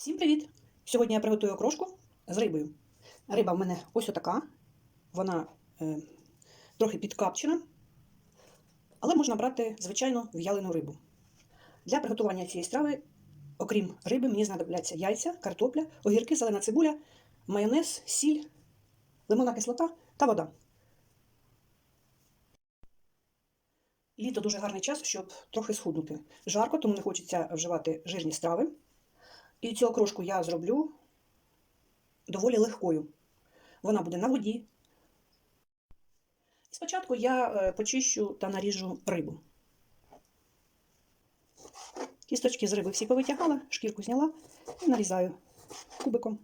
Всім привіт! Сьогодні я приготую окрошку з рибою. Риба в мене ось отака. Вона е, трохи підкапчена, але можна брати звичайну в'ялену рибу. Для приготування цієї страви, окрім риби, мені знадобляться яйця, картопля, огірки, зелена цибуля, майонез, сіль, лимонна кислота та вода. Літо дуже гарний час, щоб трохи схуднути. Жарко, тому не хочеться вживати жирні страви. І цю окрошку я зроблю доволі легкою. Вона буде на воді. Спочатку я е, почищу та наріжу рибу. Кісточки з риби всі повитягала, шкірку зняла і нарізаю кубиком.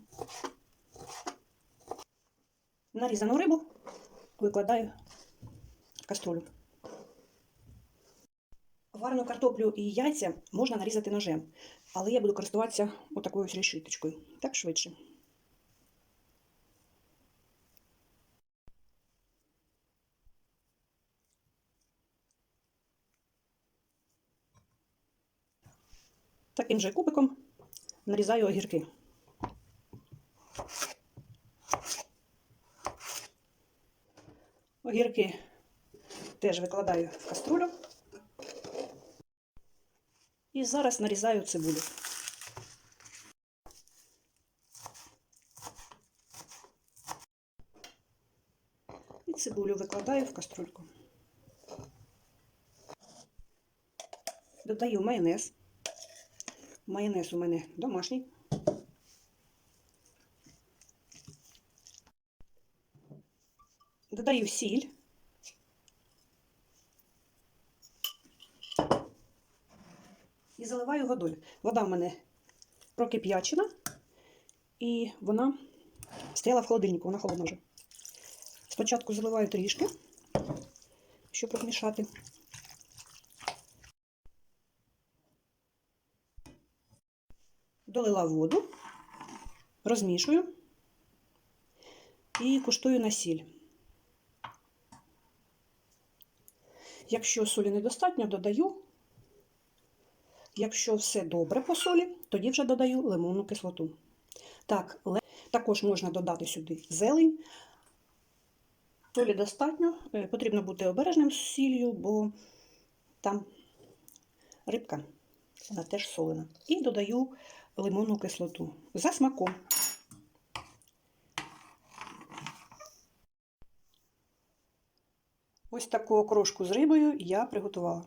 Нарізану рибу викладаю в каструлю. Варену картоплю і яйця можна нарізати ножем, але я буду користуватися отакою решіточкою. Так швидше. Таким же кубиком нарізаю огірки. Огірки теж викладаю в каструлю. І зараз нарізаю цибулю. І цибулю викладаю в каструльку. Додаю майонез. Майонез у мене домашній. Додаю сіль. Заливаю водою. Вода в мене прокип'ячена, і вона стояла в холодильнику, вона холодна вже. Спочатку заливаю трішки, щоб розмішати. Долила воду, розмішую і куштую на сіль. Якщо солі недостатньо, додаю. Якщо все добре по солі, тоді вже додаю лимонну кислоту. Так. Також можна додати сюди зелень. Солі достатньо, Е, потрібно бути обережним з сіллю, бо там рибка, вона теж солена. І додаю лимонну кислоту за смаком. Ось таку окрошку з рибою я приготувала.